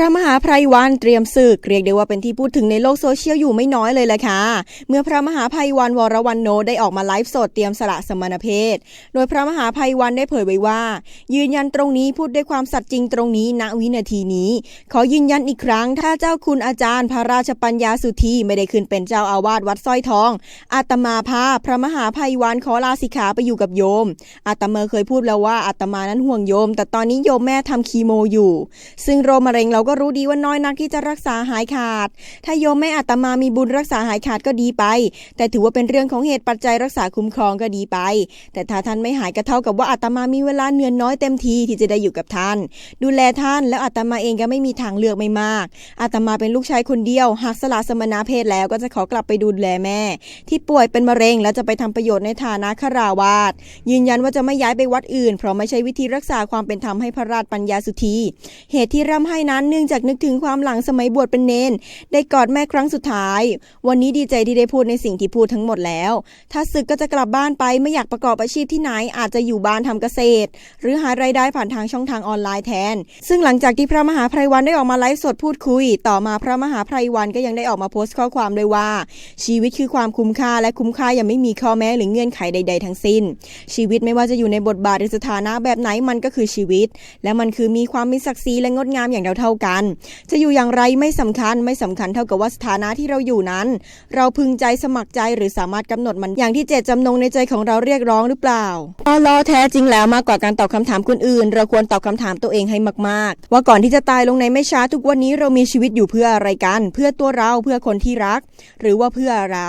ระมหาไพรวันเตรียมศึกเรียกได้ว่าเป็นที่พูดถึงในโลกโซเชียลอยู่ไม่น้อยเลยแหละค่ะ เมื่อพระมหาไพรวันวรวันโนได้ออกมาไลฟ์สดเตรียมสละสมณเพศ โดยพระมหาไพรวันได้เผยไว้ว่า ยืนยันตรงนี้พูดด้วยความสัตย์จริงตรงนี้ณวินาทีนี้ ขอยืนยันอีกครั้ง ถ้าเจ้าคุณอาจารย์พระราชปัญญาสุธีไม่ได้ขึ้นเป็นเจ้าอาวาสวัดสร้อยทอง อาตมาพาพระมหาไพรวันขอลาสิกขาไปอยู่กับโยม อาตมาเคยพูดแล้วว่าอาตมานั้นห่วงโยม แต่ตอนนี้โยมแม่ทำคีโมอยู่ ซึ่งโรคมะเร็งเราก็รู้ดีว่าน้อยนักที่จะรักษาหายขาด ถ้าโยมแม่อาตมามีบุญรักษาหายขาดก็ดีไป แต่ถือว่าเป็นเรื่องของเหตุปัจจัยรักษาคุ้มครองก็ดีไป แต่ถ้าท่านไม่หายก็เท่ากับว่าอาตมามีเวลาเนือนน้อยเต็มทีที่จะได้อยู่กับท่าน ดูแลท่านแล้วอาตมาเองก็ไม่มีทางเลือกไม่มากอาตมาเป็นลูกชายคนเดียว หากสละสมณเพศแล้วก็จะขอกลับไปดูแลแม่ ที่ป่วยเป็นมะเร็งแล้วจะไปทำประโยชน์ในฐานะคราวาสยืนยันว่าจะไม่ย้ายไปวัดอื่น เพราะไม่ใช่วิธีรักษาความเป็นธรรมให้พระราชปัญญาสุธีเหตุที่ร่ำให้นั้นเนื่องจากนึกถึงความหลังสมัยบวชเป็นเนน ได้กอดแม่ครั้งสุดท้าย วันนี้ดีใจที่ได้พูดในสิ่งที่พูดทั้งหมดแล้ว ถ้าศึกก็จะกลับบ้านไปไม่อยากประกอบอาชีพที่ไหนอาจจะอยู่บ้านทำเกษตร หรือหารายได้ผ่านทางช่องทางออนไลน์แทน ซึ่งหลังจากที่พระมหาไพรวันได้ออกมาไลฟ์สดพูดคุย ต่อมาพระมหาไพรวันก็ยังได้ออกมาโพสต์ข้อความด้วยว่า ชีวิตคือความคุ้มค่าและคุ้มค่ายังไม่มีข้อแม้หรือเงื่อนไขใด ๆ ทั้งสิ้น ชีวิตไม่ว่าจะอยู่ในบทบาทหรือสถานะแบบไหนมันก็คือชีวิต และมันคือมีความมีศักดิ์ศรีและงดงามอย่างเท่ากัน จะอยู่อย่างไรไม่สำคัญไม่สำคัญเท่ากับว่าสถานะที่เราอยู่นั้น เราพึงใจสมัครใจหรือสามารถกำหนดมันอย่างที่เจตจำนงในใจของเราเรียกร้องหรือเปล่าอลอแท้จริงแล้วมากกว่าการตอบคำถามคนอื่น เราควรตอบคำถามตัวเองให้มากๆ ว่าก่อนที่จะตายลงในไม่ช้าทุกวันนี้เรามีชีวิตอยู่เพื่ออะไรกัน เพื่อตัวเราเพื่อคนที่รัก หรือว่าเพื่ออะไร